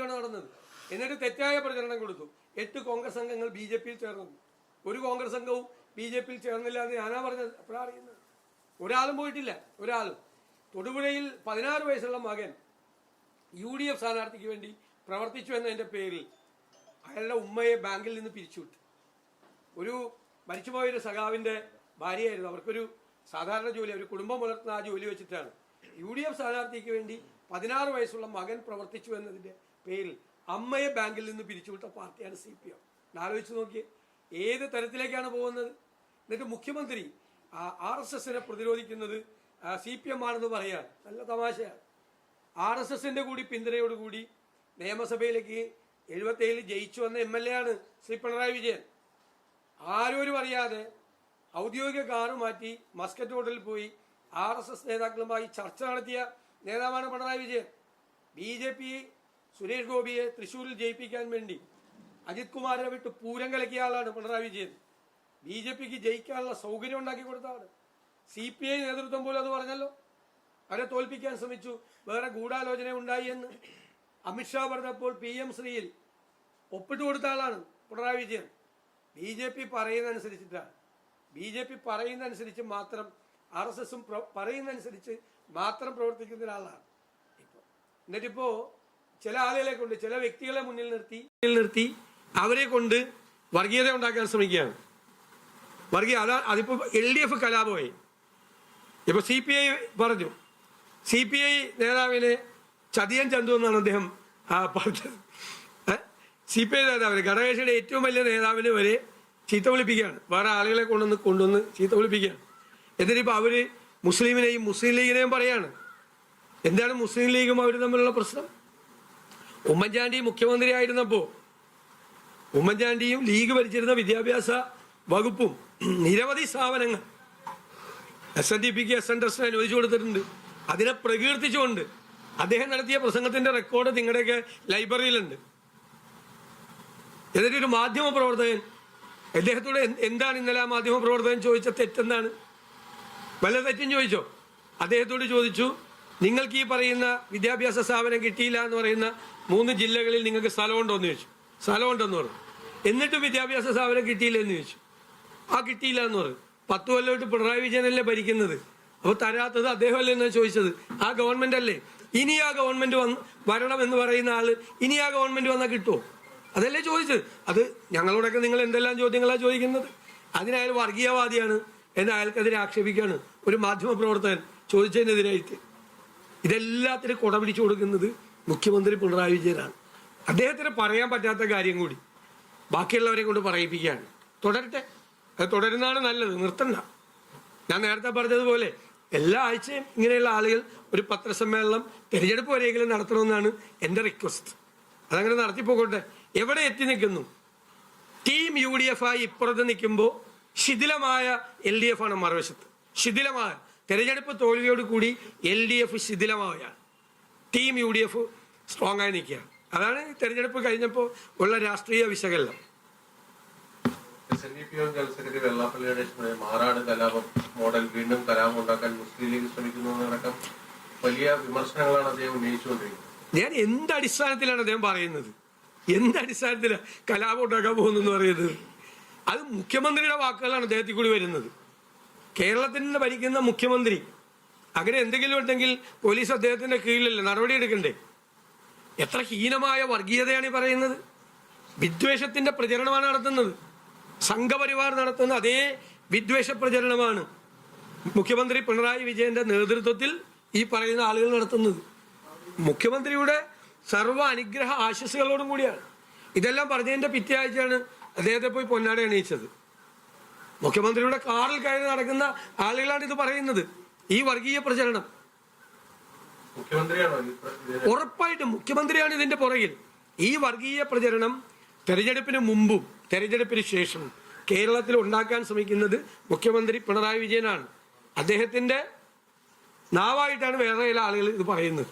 കാര്യമാണ് നടന്നത്. എന്നിട്ട് തെറ്റായ പ്രചരണം കൊടുത്തു. എട്ട് കോൺഗ്രസ് അംഗങ്ങൾ ബി ജെ പിയിൽ ചേർന്നു ഒരു കോൺഗ്രസ് അംഗവും ബി ജെ പിയിൽ ചേർന്നില്ല എന്ന് ഞാനാ പറഞ്ഞത്. എപ്പോഴാണ് അറിയുന്നത്. ഒരാളും പോയിട്ടില്ല. ഒരാളും. തൊടുപുഴയിൽ പതിനാറ് വയസ്സുള്ള മകൻ യു ഡി എഫ് സ്ഥാനാർത്ഥിക്ക് വേണ്ടി പ്രവർത്തിച്ചു എന്നതിന്റെ പേരിൽ അയാളുടെ ഉമ്മയെ ബാങ്കിൽ നിന്ന് പിരിച്ചുവിട്ടു. ഒരു മരിച്ചുപോയ ഒരു സഖാവിന്റെ ഭാര്യയായിരുന്നു. അവർക്കൊരു സാധാരണ ജോലി ഒരു കുടുംബം പുലർത്തുന്ന ആ ജോലി വെച്ചിട്ടാണ്. യു ഡി എഫ് സ്ഥാനാർത്ഥിക്ക് വേണ്ടി പതിനാറ് വയസ്സുള്ള മകൻ പ്രവർത്തിച്ചു എന്നതിന്റെ പേരിൽ അമ്മയെ ബാങ്കിൽ നിന്ന് പിരിച്ചുവിട്ട പാർട്ടിയാണ് സി പി എം ആലോചിച്ച് നോക്കിയേ. ഏത് തരത്തിലേക്കാണ് പോകുന്നത്? എന്നിട്ട് മുഖ്യമന്ത്രി ആർ എസ് എസിനെ പ്രതിരോധിക്കുന്നത് സി പി എം ആണെന്ന് പറയാൻ നല്ല തമാശയാണ്. ആർ എസ് എസിന്റെ കൂടി പിന്തുണയോടുകൂടി നിയമസഭയിലേക്ക് എഴുപത്തേഴിൽ ജയിച്ചു വന്ന എം എൽ എ ആണ് ശ്രീ പിണറായി വിജയൻ. ആരോരും അറിയാതെ ഔദ്യോഗിക കാറ് മാറ്റി മസ്കറ്റ് ഹോട്ടലിൽ പോയി ആർ എസ് എസ് നേതാക്കളുമായി ചർച്ച നടത്തിയ നേതാവാണ് Pinarayi Vijayan. B J P Suresh ഗോപിയെ തൃശൂരിൽ ജയിപ്പിക്കാൻ വേണ്ടി അജിത് കുമാറിനെ വിട്ട് പൂരം കലക്കിയ ആളാണ് പിണറായി വിജയൻ. ബി ജെ പിക്ക് ജയിക്കാനുള്ള സൗകര്യം ഉണ്ടാക്കി കൊടുത്തതാണ്. സി പി ഐ നേതൃത്വം പോലും അത് പറഞ്ഞല്ലോ. അവരെ തോൽപ്പിക്കാൻ ശ്രമിച്ചു. വേറെ ഗൂഢാലോചന ഉണ്ടായി എന്ന്. അമിത്ഷാ പറഞ്ഞപ്പോൾ പി എം ശ്രീയിൽ ഒപ്പിട്ട് കൊടുത്ത ആളാണ് Pinarayi Vijayan. B J P പറയുന്നതനുസരിച്ചിട്ടാണ്. B J P പറയുന്നതനുസരിച്ച് മാത്രം ആർ എസ് എസും പറയുന്നതനുസരിച്ച് മാത്രം പ്രവർത്തിക്കുന്ന ഒരാളാണ്. ഇപ്പോൾ എന്നിട്ടിപ്പോ ചില ആളുകളെ കൊണ്ട് ചില വ്യക്തികളെ മുന്നിൽ നിർത്തി മുന്നിൽ നിർത്തി അവരെ കൊണ്ട് വർഗീയത ഉണ്ടാക്കാൻ ശ്രമിക്കുകയാണ്. വർഗീയ അതാ അതിപ്പോ എൽ ഡി എഫ് കലാപമായി. ഇപ്പൊ സി പി ഐ പറഞ്ഞു. സി പി ഐ നേതാവിനെ ചതിയൻ ചന്തു എന്നാണ് അദ്ദേഹം പറഞ്ഞത്. സി പി ഐ നേതാവിന് ഘടകകക്ഷിയുടെ ഏറ്റവും വലിയ നേതാവിനെ വരെ ചീത്ത വിളിപ്പിക്കുകയാണ്. വേറെ ആളുകളെ കൊണ്ടുവന്ന് കൊണ്ടുവന്ന് ചീത്ത വിളിപ്പിക്കുകയാണ്. എന്നിട്ടിപ്പോൾ അവർ മുസ്ലിമിനെയും മുസ്ലിം ലീഗിനെയും പറയാണ്. എന്താണ് മുസ്ലിം ലീഗും അവർ തമ്മിലുള്ള പ്രശ്നം? ഉമ്മൻചാണ്ടി മുഖ്യമന്ത്രിയായിരുന്നപ്പോൾ ഉമ്മൻചാണ്ടിയും ലീഗ് ഭരിച്ചിരുന്ന വിദ്യാഭ്യാസ വകുപ്പും നിരവധി സ്ഥാപനങ്ങൾ എസ് എൻ ഡി പിക്ക് എസ് എൻ ട്രസ്റ്റിന് അനുവദിച്ചു കൊടുത്തിട്ടുണ്ട്. അതിനെ പ്രകീർത്തിച്ചുകൊണ്ട് അദ്ദേഹം നടത്തിയ പ്രസംഗത്തിന്റെ റെക്കോർഡ് നിങ്ങളുടെയൊക്കെ ലൈബ്രറിയിലുണ്ട്. എന്നിട്ട് ഒരു മാധ്യമ പ്രവർത്തകൻ അദ്ദേഹത്തോട് എന്താണ് ഇന്നലെ ആ മാധ്യമ പ്രവർത്തകൻ ചോദിച്ച തെറ്റെന്താണ്? വല്ല തെറ്റും ചോദിച്ചോ? അദ്ദേഹത്തോട് ചോദിച്ചു നിങ്ങൾക്ക് ഈ പറയുന്ന വിദ്യാഭ്യാസ സ്ഥാപനം കിട്ടിയില്ല എന്ന് പറയുന്ന മൂന്ന് ജില്ലകളിൽ നിങ്ങൾക്ക് സ്ഥലമുണ്ടോ എന്ന് ചോദിച്ചു. സ്ഥലമുണ്ടെന്ന് പറഞ്ഞു. എന്നിട്ടും വിദ്യാഭ്യാസ സ്ഥാപനം കിട്ടിയില്ല എന്ന് ചോദിച്ചു. ആ കിട്ടിയില്ല എന്ന് പറഞ്ഞു. പത്ത് കൊല്ലമായിട്ട് പിണറായി വിജയനല്ലേ ഭരിക്കുന്നത്? അപ്പോൾ തരാത്തത് അദ്ദേഹമല്ലേ എന്നാ ചോദിച്ചത്. ആ ഗവൺമെന്റ് അല്ലേ? ഇനി ആ ഗവൺമെന്റ് വന്ന് വരണം എന്ന് പറയുന്ന ആൾ ഇനി ആ ഗവൺമെന്റ് വന്നാൽ കിട്ടുമോ അതല്ലേ ചോദിച്ചത്. അത് ഞങ്ങളോടൊക്കെ നിങ്ങൾ എന്തെല്ലാം ചോദ്യങ്ങളാണ് ചോദിക്കുന്നത്? അതിനയാൾ വർഗീയവാദിയാണ് എന്ന് അയാൾക്കെതിരെ ആക്ഷേപിക്കുകയാണ് ഒരു മാധ്യമ പ്രവർത്തകൻ ചോദിച്ചതിനെതിരായിട്ട്. ഇതെല്ലാത്തിനും കുട പിടിച്ചു കൊടുക്കുന്നത് മുഖ്യമന്ത്രി പിണറായി വിജയനാണ്. അദ്ദേഹത്തിന് പറയാൻ പറ്റാത്ത കാര്യം കൂടി ബാക്കിയുള്ളവരെ കൊണ്ട് പറയിപ്പിക്കുകയാണ്. തുടരട്ടെ. അത് തുടരുന്നതാണ് നല്ലത്. നിർത്തണ്ട. ഞാൻ നേരത്തെ പറഞ്ഞതുപോലെ എല്ലാ ആഴ്ചയും ഇങ്ങനെയുള്ള ആളുകൾ ഒരു പത്രസമ്മേളനം തിരഞ്ഞെടുപ്പ് വരെയെങ്കിലും നടത്തണമെന്നാണ് എന്റെ റിക്വസ്റ്റ്. അതങ്ങനെ നടത്തിപ്പോകട്ടെ എവിടെ എത്തി നിൽക്കുന്നു? ടീം യു ഡി എഫ് ആയി ഇപ്പുറത്ത് നിൽക്കുമ്പോൾ ശിഥിലമായ എൽ ഡി എഫ് ആണ് മറുവശത്ത്. ശിഥിലമായ തെരഞ്ഞെടുപ്പ് തോൽവിയോട് കൂടി L D F ശിഥിലമാവുകയാണ്. Team U D F strong ആയി നിൽക്കുക അതാണ് തെരഞ്ഞെടുപ്പ് കഴിഞ്ഞപ്പോൾ ഉള്ള രാഷ്ട്രീയ വിശകലനം. ജനറൽ വെള്ളാപ്പള്ളിയുടെ മാറാട് കലാപം മോഡൽ വീണ്ടും കലാപം ഉണ്ടാക്കാൻ മുസ്ലിം ലീഗ് വലിയ വിമർശനങ്ങളാണ് അദ്ദേഹം ഉന്നയിച്ചുകൊണ്ടിരിക്കുന്നത്. ഞാൻ എന്ത് അടിസ്ഥാനത്തിലാണ് അദ്ദേഹം പറയുന്നത്? എന്ത് അടിസ്ഥാനത്തിലാണ് കലാപം ഉണ്ടാക്കാൻ പോകുന്നെന്ന് പറയുന്നത്? അത് മുഖ്യമന്ത്രിയുടെ വാക്കുകളാണ് അദ്ദേഹത്തിൽ കൂടി വരുന്നത്. കേരളത്തിന് ഭരിക്കുന്ന മുഖ്യമന്ത്രി അങ്ങനെ എന്തെങ്കിലും ഉണ്ടെങ്കിൽ പോലീസ് അദ്ദേഹത്തിന്റെ കീഴിലല്ലേ നടപടി എടുക്കണ്ടേ? എത്ര ഹീനമായ വർഗീയതയാണ് ഈ പറയുന്നത്. വിദ്വേഷത്തിന്റെ പ്രചരണമാണ് നടത്തുന്നത്. സംഘപരിവാർ നടത്തുന്ന അതേ വിദ്വേഷ പ്രചരണമാണ് മുഖ്യമന്ത്രി പിണറായി വിജയന്റെ നേതൃത്വത്തിൽ ഈ പറയുന്ന ആളുകൾ നടത്തുന്നത്. മുഖ്യമന്ത്രിയുടെ സർവ അനുഗ്രഹ ആശസ്സുകളോടും കൂടിയാണ്. ഇതെല്ലാം പറഞ്ഞതിന്റെ പിറ്റേ ആഴ്ചയാണ് അദ്ദേഹത്തെ പോയി പൊന്നാട അണിയിച്ചത് മുഖ്യമന്ത്രിയുടെ കാറിൽ കയറി നടക്കുന്ന ആളുകളാണ് ഇത് പറയുന്നത്. ഈ വർഗീയ പ്രചരണം. ഉറപ്പായിട്ടും മുഖ്യമന്ത്രിയാണ് ഇതിന്റെ പുറകിൽ. ഈ വർഗീയ പ്രചരണം തെരഞ്ഞെടുപ്പിന് മുമ്പും തെരഞ്ഞെടുപ്പിന് ശേഷവും കേരളത്തിൽ ഉണ്ടാക്കാൻ ശ്രമിക്കുന്നത് മുഖ്യമന്ത്രി പിണറായി വിജയനാണ്. അദ്ദേഹത്തിന്റെ നാവായിട്ടാണ് വേറെ ചില ആളുകൾ ഇത് പറയുന്നത്.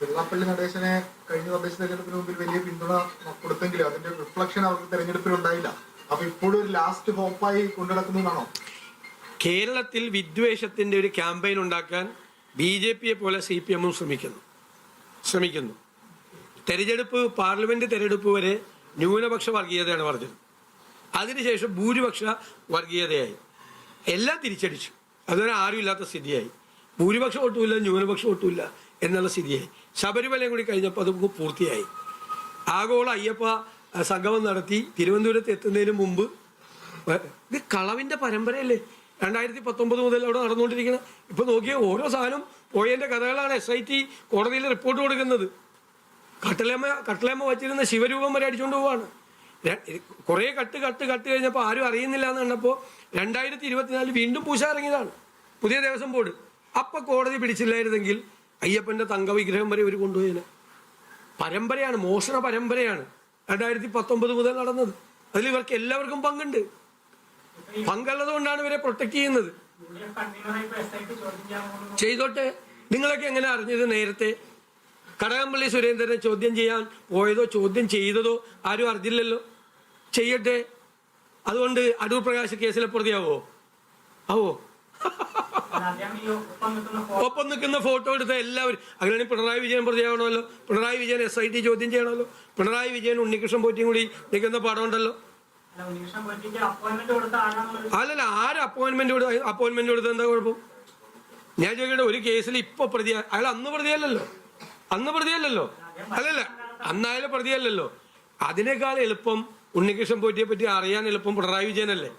വെള്ളാപ്പള്ളി നടേശനെ കഴിഞ്ഞ തദ്ദേശ തെരഞ്ഞെടുപ്പിന് മുമ്പിൽ വലിയ പിന്തുണ കൊടുത്തെങ്കിലും അതിന്റെ റിഫ്ലക്ഷൻ അവർക്ക് തെരഞ്ഞെടുപ്പിൽ ഉണ്ടായില്ല. അപ്പൊ ഇപ്പോഴും ഒരു ലാസ്റ്റ് ഹോപ്പായി കൊണ്ടുനടക്കുന്നതാണോ കേരളത്തിൽ വിദ്വേഷത്തിന്റെ ഒരു ക്യാമ്പയിൻ ഉണ്ടാക്കാൻ ബി ജെ പിയെ പോലെ സി പി എമ്മും ശ്രമിക്കുന്നു. ശ്രമിക്കുന്നു. തെരഞ്ഞെടുപ്പ് പാർലമെന്റ് തെരഞ്ഞെടുപ്പ് വരെ ന്യൂനപക്ഷ വർഗീയതയാണ് പറഞ്ഞത് അതിനുശേഷം ഭൂരിപക്ഷ വർഗീയതയായി. എല്ലാം തിരിച്ചടിച്ചു. അതുവരെ ആരും ഇല്ലാത്ത സ്ഥിതിയായി. ഭൂരിപക്ഷ വോട്ടുമില്ല ന്യൂനപക്ഷ വോട്ടുമില്ല എന്നുള്ള സ്ഥിതിയായി. ശബരിമലയും കൂടി കഴിഞ്ഞപ്പോൾ അത് പൂർത്തിയായി. ആഗോള അയ്യപ്പ സംഗമം നടത്തി തിരുവനന്തപുരത്ത് എത്തുന്നതിന് മുമ്പ് ഇത് കളവിന്റെ പരമ്പരയല്ലേ? രണ്ടായിരത്തി പത്തൊമ്പത് മുതൽ അവിടെ നടന്നുകൊണ്ടിരിക്കുന്ന ഇപ്പൊ നോക്കിയ ഓരോ സാധനം പോയതിന്റെ കഥകളാണ് എസ് ഐ ടി കോടതിയിൽ റിപ്പോർട്ട് കൊടുക്കുന്നത്. കട്ടലമ്മ കട്ടലമ്മ വച്ചിരുന്ന ശിവരൂപം വരെ അടിച്ചുകൊണ്ട് പോവാണ്. കുറെ കട്ട് കട്ട് കട്ട് കഴിഞ്ഞപ്പോൾ ആരും അറിയുന്നില്ല എന്ന് കണ്ടപ്പോൾ രണ്ടായിരത്തി ഇരുപത്തിനാലിൽ വീണ്ടും പൂശ ഇറങ്ങിയതാണ്. പുതിയ ദേവസ്വം ബോർഡ്. അപ്പൊ കോടതി പിടിച്ചില്ലായിരുന്നെങ്കിൽ അയ്യപ്പന്റെ തങ്കവിഗ്രഹം വരെ ഇവർ കൊണ്ടുപോയതിന് പരമ്പരയാണ് മോഷണ പരമ്പരയാണ്. രണ്ടായിരത്തി പത്തൊമ്പത് മുതൽ നടന്നത്. അതിൽ ഇവർക്ക് എല്ലാവർക്കും പങ്കുണ്ട്. പങ്കുള്ളത് കൊണ്ടാണ് ഇവരെ പ്രൊട്ടക്ട് ചെയ്യുന്നത്. ചെയ്തോട്ടെ. നിങ്ങളൊക്കെ എങ്ങനെ അറിഞ്ഞത് നേരത്തെ? കടകംപള്ളി സുരേന്ദ്രനെ ചോദ്യം ചെയ്യാൻ പോയതോ ചോദ്യം ചെയ്തതോ ആരും അറിഞ്ഞില്ലല്ലോ. ചെയ്യട്ടെ. അതുകൊണ്ട് അടൂർ പ്രകാശ് കേസിലെ പ്രതിയാവോ? ആവോ? ഒപ്പം നിൽക്കുന്ന ഫോട്ടോ എടുത്ത എല്ലാവരും. അങ്ങനെ Pinarayi Vijayan പ്രതിയാവണമല്ലോ Pinarayi Vijayan S I T ചോദ്യം ചെയ്യണമല്ലോ. പിണറായി വിജയൻ ഉണ്ണികൃഷ്ണൻ പോറ്റിയും കൂടി നിൽക്കുന്ന പടം ഉണ്ടല്ലോ അല്ലല്ല ആര് അപ്പോയിന്റ്മെന്റ് അപ്പോയിന്റ്മെന്റ് കൊടുത്ത എന്താ കുഴപ്പം? ഞാൻ ചോദിക്കട്ടെ ഒരു കേസിൽ ഇപ്പൊ പ്രതി അയാൾ അന്ന് പ്രതിയല്ലല്ലോ. അന്ന് പ്രതിയല്ലല്ലോ. അല്ലല്ല അന്നായാലും പ്രതിയല്ലല്ലോ. അതിനേക്കാൾ എളുപ്പം ഉണ്ണികൃഷ്ണൻ പോറ്റിയെ പറ്റി അറിയാൻ എളുപ്പം പിണറായി വിജയനല്ലേ?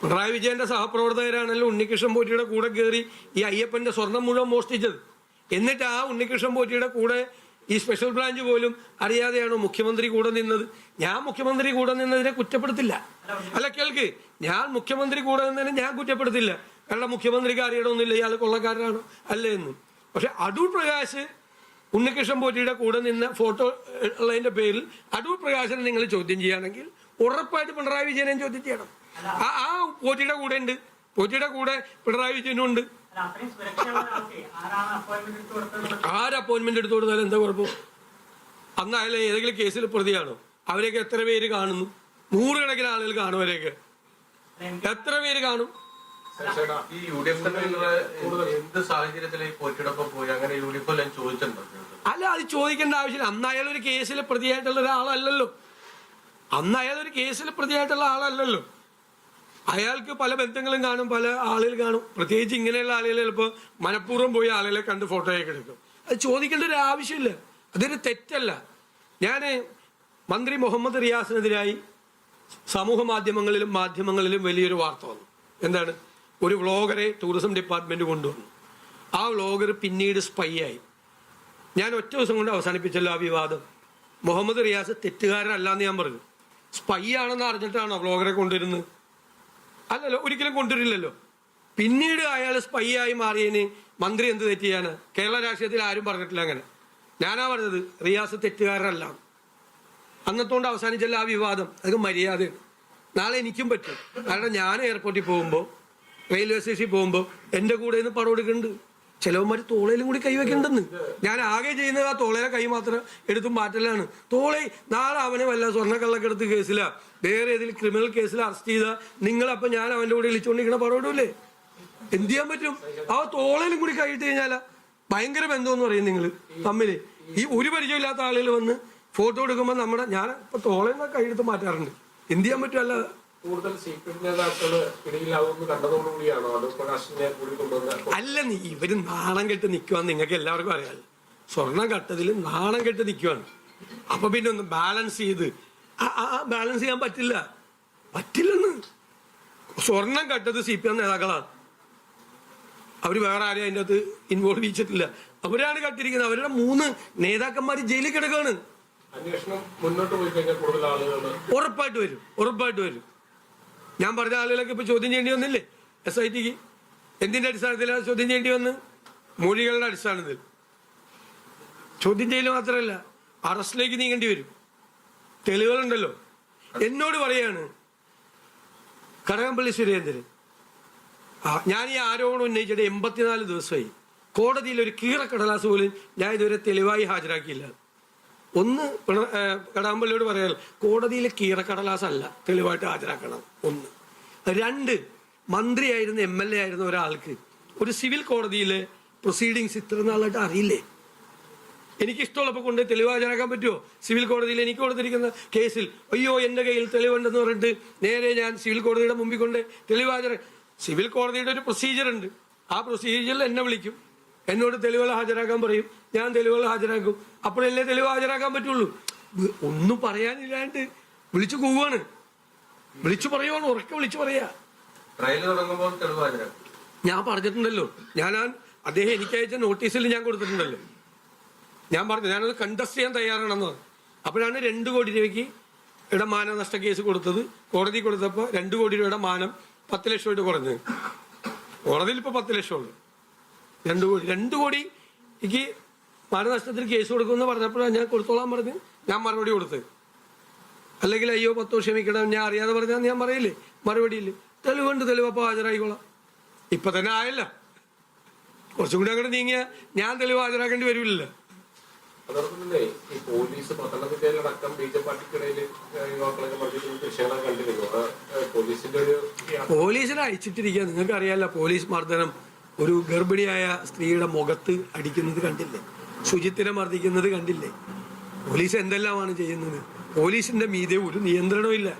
പിണറായി വിജയന്റെ സഹപ്രവർത്തകരാണല്ലോ ഉണ്ണികൃഷ്ണൻ പോറ്റിയുടെ കൂടെ കയറി ഈ അയ്യപ്പന്റെ സ്വർണം മുഴുവൻ മോഷ്ടിച്ചത്. എന്നിട്ട് ആ ഉണ്ണികൃഷ്ണൻ പോറ്റിയുടെ കൂടെ ഈ സ്പെഷ്യൽ ബ്രാഞ്ച് പോലും അറിയാതെയാണോ മുഖ്യമന്ത്രി കൂടെ നിന്നത്? ഞാൻ മുഖ്യമന്ത്രി കൂടെ നിന്നതിനെ കുറ്റപ്പെടുത്തില്ല. അല്ല കേൾക്ക്. ഞാൻ മുഖ്യമന്ത്രി കൂടെ നിന്നതിനെ ഞാൻ കുറ്റപ്പെടുത്തില്ല. കാരണം മുഖ്യമന്ത്രിക്ക് അറിയണമെന്നില്ല ഇയാൾ കൊള്ളക്കാരനാണോ? അല്ലേ എന്നും. പക്ഷെ അടൂർ പ്രകാശ് ഉണ്ണികൃഷ്ണൻ പോറ്റിയുടെ കൂടെ നിന്ന് ഫോട്ടോ ഉള്ളതിന്റെ പേരിൽ അടൂർ പ്രകാശനെ നിങ്ങൾ ചോദ്യം ചെയ്യുകയാണെങ്കിൽ ഉറപ്പായിട്ട് പിണറായി വിജയനെ ചോദ്യം ചെയ്യണം. ആ ആ പോറ്റിയുടെ കൂടെ ഉണ്ട്. പോറ്റിയുടെ കൂടെ പിണറായി വിജയനും ഉണ്ട്. ആര് അപ്പോയിന്റ്മെന്റ് എടുത്തു കൊടുത്താലും എന്താ കുഴപ്പം? അന്ന് അയാൾ ഏതെങ്കിലും കേസിൽ പ്രതിയാണോ? അവരെയൊക്കെ എത്ര പേര് കാണുന്നു? നൂറുകണക്കിന് ആളുകൾ കാണും അവരെയൊക്കെ. എത്ര പേര് കാണും? ഈ യു ഡി എഫ് എന്ത് പോറ്റിയോടൊപ്പം പോയി? അങ്ങനെ യു ഡി എഫ് എല്ലാം ചോദിച്ചിട്ടുണ്ടോ അല്ല അത് ചോദിക്കേണ്ട ആവശ്യമില്ല. അന്ന് അയാൾ ഒരു കേസിൽ പ്രതിയായിട്ടുള്ള ഒരാളല്ലല്ലോ. അന്ന് അയാൾ ഒരു കേസിൽ പ്രതിയായിട്ടുള്ള ആളല്ലല്ലോ. അയാൾക്ക് പല ബന്ധങ്ങളും കാണും പല ആളുകൾ കാണും. പ്രത്യേകിച്ച് ഇങ്ങനെയുള്ള ആളുകൾ ചിലപ്പോൾ മനഃപൂർവം പോയി ആളുകളെ കണ്ട് ഫോട്ടോയൊക്കെ എടുക്കും. അത് ചോദിക്കേണ്ട ഒരു ആവശ്യമില്ല. അതൊരു തെറ്റല്ല. ഞാൻ മന്ത്രി മുഹമ്മദ് റിയാസിനെതിരായി സമൂഹ മാധ്യമങ്ങളിലും മാധ്യമങ്ങളിലും വലിയൊരു വാർത്ത വന്നു. എന്താണ്? ഒരു വ്ളോഗറെ ടൂറിസം ഡിപ്പാർട്ട്മെന്റ് കൊണ്ടുവന്നു. ആ വ്ളോഗർ പിന്നീട് സ്പൈ ആയി. ഞാൻ ഒറ്റ ദിവസം കൊണ്ട് അവസാനിപ്പിച്ചല്ലോ ആ വിവാദം. മുഹമ്മദ് റിയാസ് തെറ്റുകാരനല്ല എന്ന് ഞാൻ പറഞ്ഞു. സ്പൈ ആണെന്ന് അറിഞ്ഞിട്ടാണോ വ്ളോഗറെ കൊണ്ടുവരുന്നത്? അല്ലല്ലോ ഒരിക്കലും കൊണ്ടുവരില്ലല്ലോ. പിന്നീട് അയാൾ സ്പൈ ആയി മാറിയതിന് മന്ത്രി എന്ത് തെറ്റിയാണ് കേരള രാഷ്ട്രീയത്തിൽ ആരും പറഞ്ഞിട്ടില്ല അങ്ങനെ. ഞാനാ പറഞ്ഞത് റിയാസ് തെറ്റുകാരനല്ല. അന്നത്തോണ്ട് അവസാനിച്ചല്ല ആ വിവാദം. അത് മര്യാദ നാളെ എനിക്കും പറ്റും. കാരണം ഞാൻ എയർപോർട്ടിൽ പോകുമ്പോൾ റെയിൽവേ സ്റ്റേഷനിൽ പോകുമ്പോൾ എന്റെ കൂടെ നിന്ന് പടം എടുക്കുന്നുണ്ട്. ചിലവന്മാർ തോളയിലും കൂടി കൈവെക്കണ്ടെന്ന് ഞാൻ ആകെ ചെയ്യുന്നത് ആ തോളയിലെ കൈ മാത്രം എടുത്തും മാറ്റലാണ്. തോളെ നാളെ അവനെ വല്ല സ്വർണക്കള്ളക്കെടുത്ത് കേസില. വേറെ ഏതെങ്കിലും ക്രിമിനൽ കേസിൽ അറസ്റ്റ് ചെയ്താൽ നിങ്ങളപ്പം ഞാൻ അവന്റെ കൂടെ വിളിച്ചുകൊണ്ടിരിക്കണ പറയൂല്ലേ എന്ത് ചെയ്യാൻ പറ്റും? ആ തോളയിലും കൂടി കൈയിട്ട് കഴിഞ്ഞാല ഭയങ്കര ബന്ധമെന്ന് പറയും നിങ്ങൾ തമ്മിൽ. ഈ ഒരു പരിചയമില്ലാത്ത ആളുകൾ വന്ന് ഫോട്ടോ എടുക്കുമ്പോൾ നമ്മുടെ ഞാൻ ഇപ്പൊ തോളയിൽ നിന്ന് കൈയെടുത്ത് മാറ്റാറുണ്ട്. എന്ത് ചെയ്യാൻ പറ്റും അല്ല കൂടുതൽ സി പി എം പിടിയിലാവുമെന്ന് കണ്ടതോടുകൂടിയാണോ? അടൂർ പ്രകാശിനെ കൂടി കൊണ്ടുവന്ന അല്ല നീ ഇവർ നാണം കെട്ട് നിൽക്കുവാന്ന് നിങ്ങൾക്ക് എല്ലാവർക്കും അറിയാലോ സ്വർണം കട്ടതിൽ നാണം കെട്ട് നിൽക്കുവാണ് അപ്പൊ പിന്നെ ഒന്ന് ബാലൻസ് ചെയ്ത്. ബാലൻസ് ചെയ്യാൻ പറ്റില്ല. പറ്റില്ലെന്ന്. സ്വർണം കട്ടത് സി പി എം നേതാക്കളാണ്. അവർ വേറെ ആരെയും അതിന്റെ അകത്ത് ഇൻവോൾവ് ചെയ്തിട്ടില്ല. അവരാണ് കട്ടിരിക്കുന്നത്. അവരുടെ മൂന്ന് നേതാക്കന്മാർ ജയിലിൽ ആളുകൾ ഉറപ്പായിട്ട് വരും. ഉറപ്പായിട്ട് വരും. ഞാൻ പറഞ്ഞ ആളുകളൊക്കെ ഇപ്പൊ ചോദ്യം ചെയ്യേണ്ടി വന്നില്ലേ? എസ് ഐ ടിക്ക് എന്തിന്റെ അടിസ്ഥാനത്തിലാണ് ചോദ്യം ചെയ്യേണ്ടി വന്ന്? മൊഴികളുടെ അടിസ്ഥാനത്തിൽ. ചോദ്യം ചെയ്യൽ മാത്രമല്ല അറസ്റ്റിലേക്ക് നീങ്ങേണ്ടി വരും. തെളിവുകളുണ്ടല്ലോ. എന്നോട് പറയാണ് കടകംപള്ളി സുരേന്ദ്രൻ ഞാൻ ഈ ആരോപണം ഉന്നയിച്ചിട്ട് എൺപത്തിനാല് ദിവസമായി. കോടതിയിൽ ഒരു കീറക്കടലാസ് പോലും ഞാൻ ഇതുവരെ തെളിവായി ഹാജരാക്കിയില്ല. ഒന്ന് കടാമ്പള്ളിയോട് പറയാൻ കോടതിയിലെ കീറക്കടലാസ് അല്ല തെളിവായിട്ട് ഹാജരാക്കണം. ഒന്ന്. രണ്ട് മന്ത്രിയായിരുന്ന എം എൽ എ ആയിരുന്ന ഒരാൾക്ക് ഒരു സിവിൽ കോടതിയിലെ പ്രൊസീഡിങ്സ് ഇത്ര നാളായിട്ട് അറിയില്ലേ? എനിക്കിഷ്ടമുള്ളപ്പോൾ കൊണ്ട് തെളിവ് ഹാജരാക്കാൻ പറ്റുമോ സിവിൽ കോടതിയിൽ എനിക്ക് കൊടുത്തിരിക്കുന്ന കേസിൽ അയ്യോ എന്റെ കയ്യിൽ തെളിവുണ്ടെന്ന് പറഞ്ഞിട്ട് നേരെ ഞാൻ സിവിൽ കോടതിയുടെ മുമ്പിൽ കൊണ്ട് തെളിവ് ഹാജരാ സിവിൽ കോടതിയുടെ ഒരു പ്രൊസീജിയർ ഉണ്ട്. ആ പ്രൊസീജിയറിൽ എന്നെ വിളിക്കും. എന്നോട് തെളിവുകൾ ഹാജരാക്കാൻ പറയും. ഞാൻ തെളിവുകൾ ഹാജരാക്കും. അപ്പോഴല്ലേ തെളിവ് ഹാജരാക്കാൻ പറ്റുള്ളൂ. ഒന്നും പറയാനില്ലാണ്ട് വിളിച്ചു കൂവാണ്. വിളിച്ചു പറയുവാണ് ഉറക്കെ വിളിച്ചു പറയാ. ഞാൻ പറഞ്ഞിട്ടുണ്ടല്ലോ. ഞാൻ ആ അദ്ദേഹം എനിക്ക് അയച്ച നോട്ടീസിൽ ഞാൻ കൊടുത്തിട്ടുണ്ടല്ലോ. ഞാൻ പറഞ്ഞു ഞാനത് കണ്ടസ്റ്റ് ചെയ്യാൻ തയ്യാറാണെന്ന് അപ്പോഴാണ് രണ്ട് കോടി രൂപയ്ക്ക് ഇവിടെ മാനനഷ്ട കേസ് കൊടുത്തത്. കോടതി കൊടുത്തപ്പോൾ രണ്ട് കോടി രൂപയുടെ മാനം പത്ത് ലക്ഷം രൂപ കുറഞ്ഞത് കോടതിയിൽ ഇപ്പോൾ പത്ത് ലക്ഷമുള്ളൂ രണ്ട് കോടി രണ്ട് എനിക്ക് മാനനഷ്ടത്തിന് കേസ് കൊടുക്കുമെന്ന് പറഞ്ഞപ്പോഴാണ് ഞാൻ കൊടുത്തോളാൻ പറഞ്ഞ് ഞാൻ മറുപടി കൊടുത്ത്. അല്ലെങ്കിൽ അയ്യോ പത്തോ ക്ഷമിക്കണം ഞാൻ അറിയാതെ പറഞ്ഞാൽ ഞാൻ പറയില്ലേ? മറുപടി ഇല്ലേ തെളിവുണ്ട് തെളിവപ്പോൾ ഹാജരായിക്കോളാം. ഇപ്പൊ തന്നെ ആയല്ല. കുറച്ചും കൂടി അങ്ങോട്ട് നീങ്ങിയ ഞാൻ തെളിവ് ഹാജരാക്കേണ്ടി വരില്ലല്ലോ. അതോടൊപ്പം ഈ പോലീസ് പത്തനംതിട്ടയിലടക്കം ബി ജെ പാർട്ടിക്കിടയിൽ യുവാക്കളൊക്കെ പോലീസിന്റെ ഒരു പോലീസിനെ അയച്ചിട്ടിരിക്കുക നിങ്ങൾക്ക് അറിയാലോ പോലീസ് മർദ്ദനം. ഒരു ഗർഭിണിയായ സ്ത്രീയുടെ മുഖത്ത് അടിക്കുന്നത് കണ്ടില്ലേ? ശുചിത്തിനെ മർദ്ദിക്കുന്നത് കണ്ടില്ലേ? പോലീസ് എന്തെല്ലാമാണ് ചെയ്യുന്നത്? പോലീസിന്റെ മീതെ ഒരു നിയന്ത്രണവും ഇല്ല.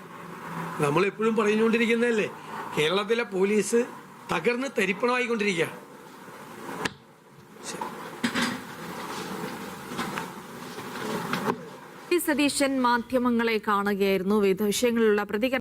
നമ്മൾ എപ്പോഴും പറഞ്ഞുകൊണ്ടിരിക്കുന്നതല്ലേ കേരളത്തിലെ പോലീസ് തകർന്ന് തരിപ്പണമായിക്കൊണ്ടിരിക്കുക. സതീശൻ മാധ്യമങ്ങളെ കാണുകയായിരുന്നു. വിവിധ വിഷയങ്ങളിലുള്ള പ്രതികരണം